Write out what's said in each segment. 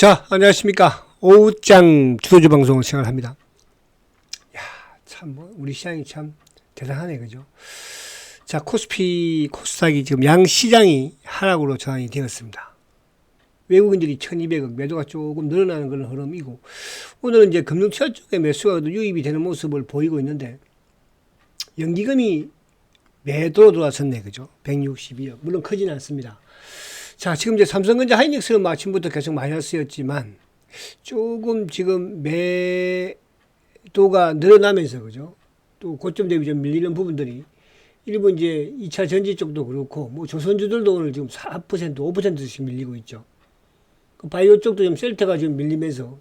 자, 안녕하십니까. 오후장 주도주 방송을 시작합니다. 야, 참, 뭐, 우리 시장이 참 대단하네, 그죠? 자, 코스피, 코스닥이 지금 양 시장이 하락으로 전환이 되었습니다. 외국인들이 1200억 매도가 조금 늘어나는 그런 흐름이고, 오늘은 이제 금융투자 쪽에 매수가 유입이 되는 모습을 보이고 있는데, 연기금이 매도로 들어왔었네, 그죠? 162억. 물론 크지는 않습니다. 자, 지금 이제 삼성전자 하이닉스는 마침부터 계속 마이너스였지만 조금 지금 매도가 늘어나면서 그죠? 또 고점 대비 좀 밀리는 부분들이 일부 이제 2차 전지 쪽도 그렇고 뭐 조선주들도 오늘 지금 4% 5%씩 밀리고 있죠. 그 바이오 쪽도 좀 셀트가 지금 밀리면서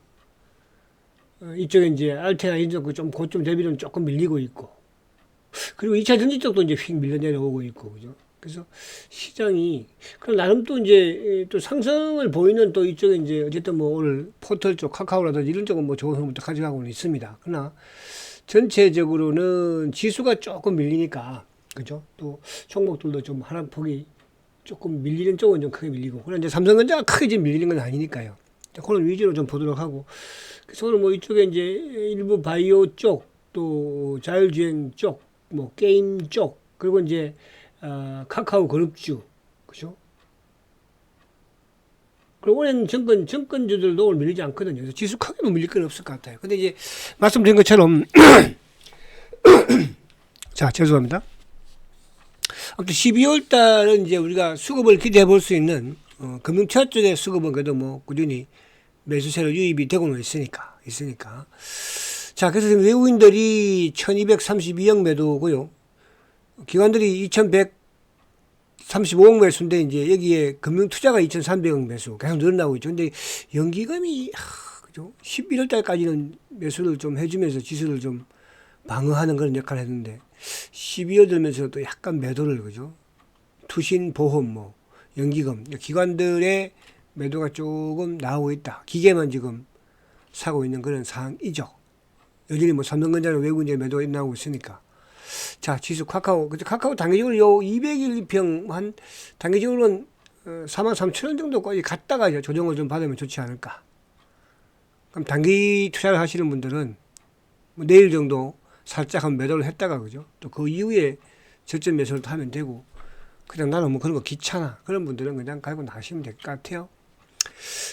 어, 이쪽에 이제 알테나 이쪽 좀 고점 대비는 조금 밀리고 있고 그리고 2차 전지 쪽도 이제 휙 밀려 내려오고 있고 그죠? 그래서 시장이 그럼 나름 또 이제 또 상승을 보이는 또 이쪽에 이제 어쨌든 뭐 오늘 포털 쪽 카카오라든지 이런 쪽은 뭐 좋은 흐름부터 가져가고는 있습니다. 그러나 전체적으로는 지수가 조금 밀리니까 그죠? 또 종목들도 좀 하락폭이 조금 밀리는 쪽은 좀 크게 밀리고 그러나 이제 삼성전자가 크게 지금 밀리는 건 아니니까요. 그런 위주로 좀 보도록 하고 그래서 오늘 뭐 이쪽에 이제 일부 바이오 쪽 또 자율주행 쪽 뭐 게임 쪽 그리고 이제 어, 카카오 그룹주, 그죠? 그리고 올해는 정권, 정권주들도 오늘 밀리지 않거든요. 그래서 지수 크게 뭐 밀릴 건 없을 것 같아요. 근데 이제 말씀드린 것처럼, 자, 죄송합니다. 아무튼 12월 달은 이제 우리가 수급을 기대해 볼 수 있는, 어, 금융투자 쪽의 수급은 그래도 뭐 꾸준히 매수세로 유입이 되고는 있으니까, 있으니까. 자, 그래서 외국인들이 1232억 매도고요. 기관들이 2135억 매수인데 이제 여기에 금융 투자가 2300억 매수 계속 늘어나고 있죠. 근데 연기금이 하, 그죠? 11월 달까지는 매수를 좀 해주면서 지수를 좀 방어하는 그런 역할을 했는데 12월 들면서 또 약간 매도를 그죠? 투신 보험 뭐 연기금 기관들의 매도가 조금 나오고 있다. 기계만 지금 사고 있는 그런 상황이죠. 여전히 뭐 삼성전자는 외국인 매도가 나오고 있으니까. 자, 지수 카카오. 그죠? 카카오 단기적으로 요 200일 평한 단기적으로는 어, 4만 3천 원 정도까지 갔다가 이제 조정을 좀 받으면 좋지 않을까. 그럼 단기 투자를 하시는 분들은 뭐 내일 정도 살짝 한 매도를 했다가 그죠? 또 그 이후에 저점 매수를 하면 되고 그냥 나는 뭐 그런 거 귀찮아. 그런 분들은 그냥 갈고 나시면 될 것 같아요.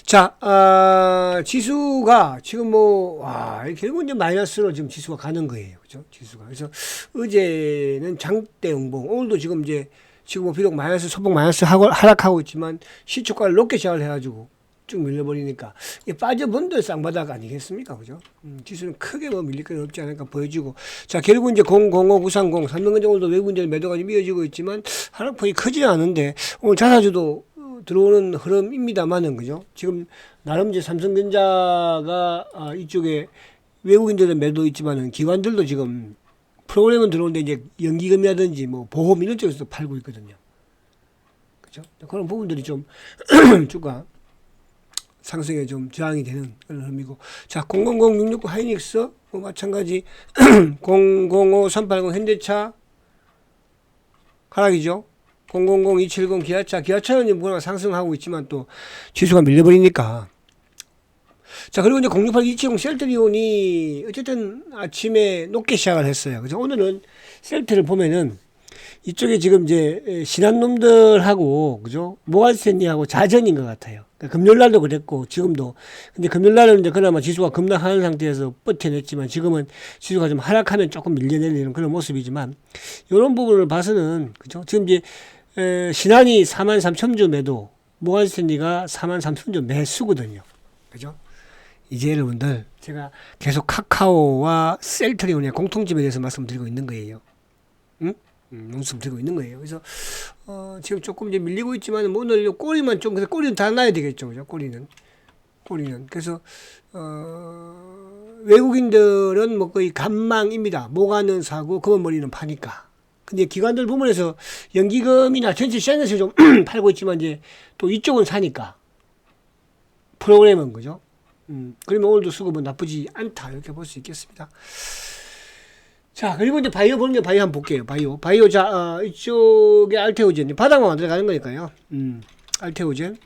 자, 아, 지수가 지금 뭐, 와, 결국 이제 마이너스로 지금 지수가 가는 거예요. 그죠? 지수가. 그래서 어제는 장대 응봉, 오늘도 지금 이제 지금 뭐 비록 마이너스, 소폭 마이너스 하고, 하락하고 있지만 시초가를 높게 시작을 해가지고 쭉 밀려버리니까 이게 빠져본들 쌍바닥 아니겠습니까? 그죠? 음, 지수는 크게 뭐 밀릴 건 없지 않을까 보여지고. 자, 결국 이제 005930, 삼성전자 오늘도 외국인들 매도가 좀 이어지고 있지만 하락폭이 크지 않은데 오늘 자사주도 들어오는 흐름입니다만은 그죠? 지금 나름 이제 삼성전자가 아, 이쪽에 외국인들의 매도 있지만은 기관들도 지금 프로그램은 들어오는데 이제 연기금이라든지 뭐 보험 이런 쪽에서 팔고 있거든요. 그죠? 그런 부분들이 좀 주가 상승에 좀 저항이 되는 그런 흐름이고 자 000669 하이닉스 뭐 마찬가지 005380 현대차 하락이죠. 000, 270 기아차, 기아차는 뭐나 상승하고 있지만 또 지수가 밀려버리니까. 자, 그리고 이제 068, 270 셀트리온이 어쨌든 아침에 높게 시작을 했어요. 그죠? 오늘은 셀트를 보면은 이쪽에 지금 이제 신한 놈들하고, 그죠? 모갈센니하고 자전인 것 같아요. 그러니까 금요일날도 그랬고, 지금도. 근데 금요일날은 이제 그나마 지수가 급락하는 상태에서 버텨냈지만, 지금은 지수가 좀 하락하면 조금 밀려내리는 그런 모습이지만, 이런 부분을 봐서는, 그죠? 지금 이제 에, 신한이 4만 3천 주 매도, 모갈센니가 4만 3천 주 매수거든요. 그죠? 이제 여러분들, 제가 계속 카카오와 셀트리온의 공통점에 대해서 말씀드리고 있는 거예요. 응? 음, 말씀드리고 있는 거예요. 그래서, 어, 지금 조금 이제 밀리고 있지만, 뭐 오늘 꼬리만 좀, 그래서 꼬리는 다 놔야 되겠죠. 그죠? 꼬리는. 꼬리는. 그래서, 어, 외국인들은 뭐 거의 간망입니다. 모가는 사고, 검은 머리는 파니까. 근데 기관들 부분에서 연기금이나 전체 시장에서 좀 팔고 있지만 이제 또 이쪽은 사니까 프로그램은 그죠? 음, 그러면 오늘도 수급은 나쁘지 않다 이렇게 볼 수 있겠습니다. 자 그리고 이제 바이오 보는 게 바이오 한번 볼게요. 바이오 바이오 자 어, 이쪽에 알테오젠 바닥만 들어 가는 거니까요. 음, 알테오젠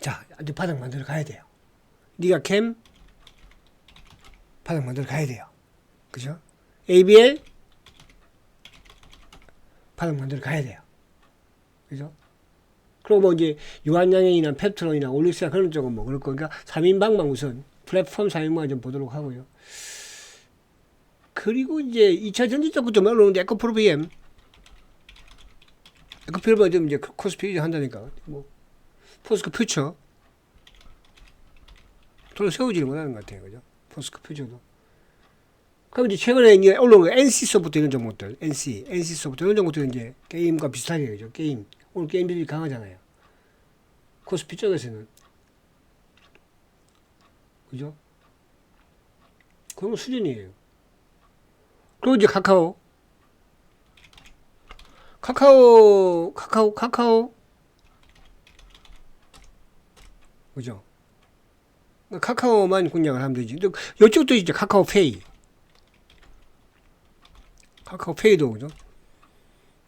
자 한테 바닥 만들어 가야 돼요. 네가 캠 바닥 만들어 가야 돼요. 그죠? ABL 만들어 가야 돼요. 그죠? 그리고 뭐 이제 유한양행이나 펩트론이나 올릭스나 그런 쪽은 뭐 그럴 거 그러니까 3인방만 우선 플랫폼 3인방 좀 보도록 하고요. 그리고 이제 2차 전지 쪽부터 올라오는데 에코프로비엠 에코프로비엠 좀 이제 코스피 한다니까 뭐 포스코 퓨처 돈을 세우지를 못하는 것 같아요. 그죠? 포스코 퓨처도. 그럼 이제 최근에 이제 올라온 거 NC 소프트 이런 종목들, NC, NC 소프트 이런 종목들은 이제 게임과 비슷하게 그죠? 게임. 오늘 게임들이 강하잖아요. 코스피 쪽에서는. 그죠? 그런 수준이에요. 그리고 이제 카카오. 카카오, 카카오, 카카오. 그죠? 카카오만 공략을 하면 되지. 이쪽도 이제 카카오페이. 카카오페이도 그죠?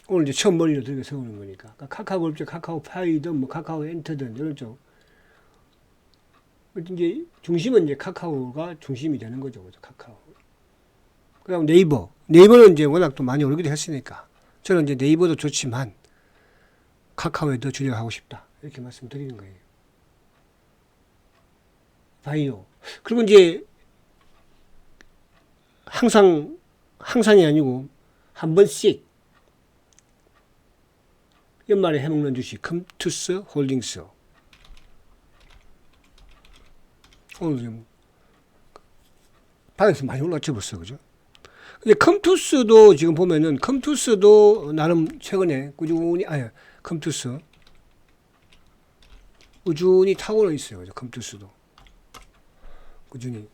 오늘 이제 처음 머리를 들게 세우는 거니까. 그러니까 카카오 그룹 카카오파이든 뭐 카카오 엔터든 이런 쪽. 이제 중심은 이제 카카오가 중심이 되는 거죠. 그죠? 카카오. 그 다음 네이버. 네이버는 이제 워낙 또 많이 오르기도 했으니까. 저는 이제 네이버도 좋지만 카카오에 더 주력하고 싶다. 이렇게 말씀드리는 거예요. 바이오. 그리고 이제 항상 항상이 아니고 한 번씩 연말에 해먹는 주식 컴투스 홀딩스 오늘 좀 바닥에서 많이 올랐죠 벌써 그죠? 근데 컴투스도 지금 보면은 컴투스도 나름 최근에 꾸준히 아니 컴투스 꾸준히 타고는 있어요 그죠? 컴투스도 꾸준히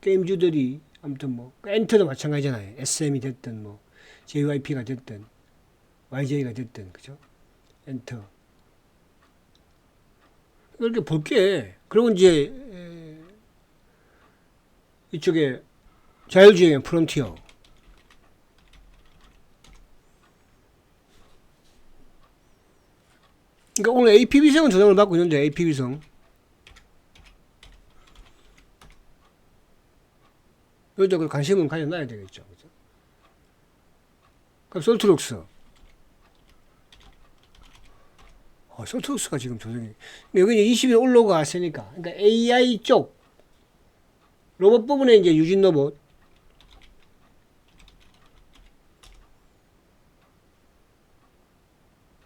게임주들이 아무튼 뭐 엔터도 마찬가지잖아요. SM이 됐든 뭐 JYP가 됐든 YJ가 됐든 그죠? 엔터 이렇게 볼게 그리고 이제 에, 이쪽에 자율주행 프론티어 그러니까 오늘 APB성은 조정을 받고 있는데 APB성 이쪽으로 관심은 가져놔야 되겠죠. 그죠? 그럼 솔트록스. 어, 솔트록스가 지금 조정이. 여기 이제 20일 올라가 왔으니까. 그러니까 AI 쪽. 로봇 부분에 이제 유진 로봇.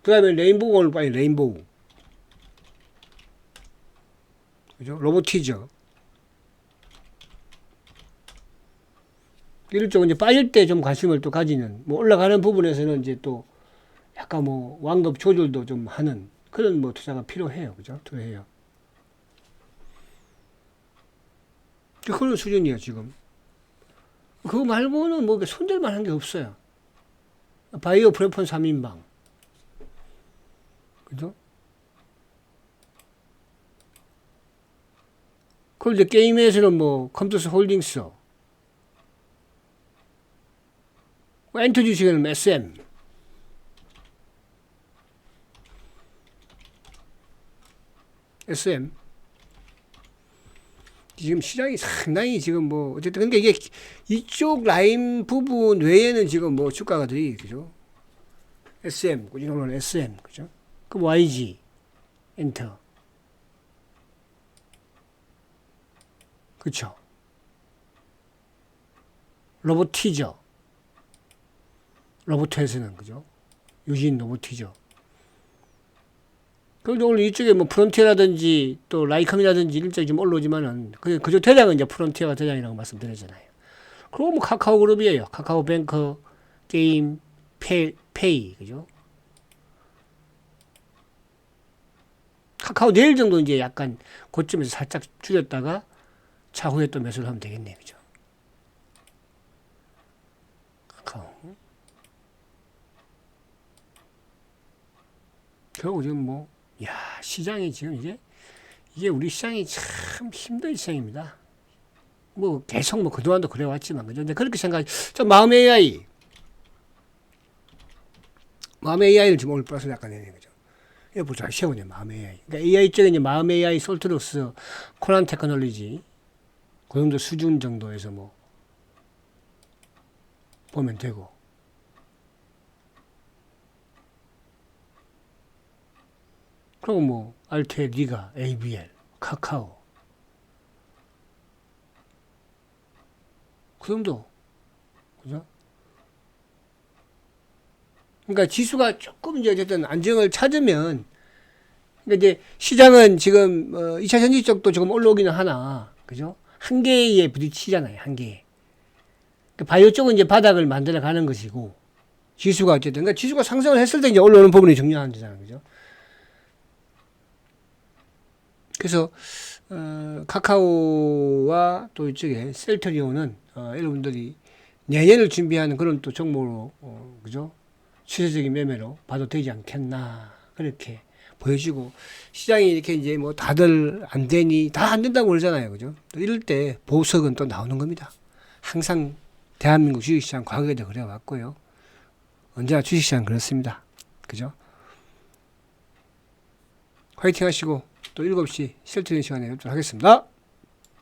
그 다음에 레인보우 오늘 빨리 레인보우. 그죠? 로보티저. 이런 쪽은 이제 빠질 때 좀 관심을 또 가지는 뭐 올라가는 부분에서는 이제 또 약간 뭐 완급 조절도 좀 하는 그런 뭐 투자가 필요해요. 그죠? 필요해요. 그런 수준이에요, 지금. 그거 말고는 뭐 손댈 만한 게 없어요. 바이오 프레폰 3인방. 그죠? 그리고 이제 게임에서는 뭐 컴퓨터 홀딩스, 엔터 주식은 SM. SM. 지금 시장이 상당히 지금 뭐 어쨌든 근데 이게 이쪽 라인 부분 외에는 지금 뭐 주가가들이 그죠? SM 꾸준히 오는 SM 그죠? 그 YG 엔터 그쵸? 로보티저 로보트에서는 그죠? 유진 로보트죠. 그래도 오늘 이쪽에 뭐 프론티어라든지 또 라이컴이라든지 일정이 좀 올라오지만은 그 그저 대장은 이제 프론티어가 대장이라고 말씀드렸잖아요. 그리고 뭐 카카오 그룹이에요. 카카오 뱅커 게임 페이, 페이 그죠? 카카오 내일 정도 이제 약간 고점에서 살짝 줄였다가 차후에 또 매수를 하면 되겠네요. 그죠? 카카오. 결국 지금 뭐, 야 시장이 지금 이게, 이게 우리 시장이 참 힘든 시장입니다. 뭐, 계속 뭐, 그동안도 그래왔지만, 그죠? 그렇게 생각해. 저 마음의 AI. 마음의 AI를 지금 오늘 플러스 약간 내는 거죠. 보자. 세우네 마음의 AI. 그러니까 AI 쪽에 이제 마음의 AI, 솔트로스, 코난 테크놀로지 그 정도 수준 정도에서 뭐 보면 되고. 그리고 뭐 알테, 리가, ABL, 카카오 그 정도 그죠? 그러니까 지수가 조금 이제 어쨌든 안정을 찾으면 그러니까 이제 시장은 지금 어, 2차 전지 쪽도 조금 올라오기는 하나 그죠? 한 개의 부딪히잖아요 한 개. 그 바이오 쪽은 이제 바닥을 만들어 가는 것이고 지수가 어쨌든 그러니까 지수가 상승을 했을 때 이제 올라오는 부분이 중요한 거잖아요 그죠? 그래서 어, 카카오와 또 이쪽에 셀트리온은 어, 여러분들이 내년을 준비하는 그런 또 종목으로 어, 그죠? 추세적인 매매로 봐도 되지 않겠나 그렇게 보여지고 시장이 이렇게 이제 뭐 다들 안 되니 다 안 된다고 그러잖아요 그죠? 또 이럴 때 보석은 또 나오는 겁니다. 항상 대한민국 주식시장 과거에도 그래 왔고요. 언제나 주식시장 그렇습니다. 그죠? 화이팅 하시고 또 7시 실트는 시간에 뵙도록 하겠습니다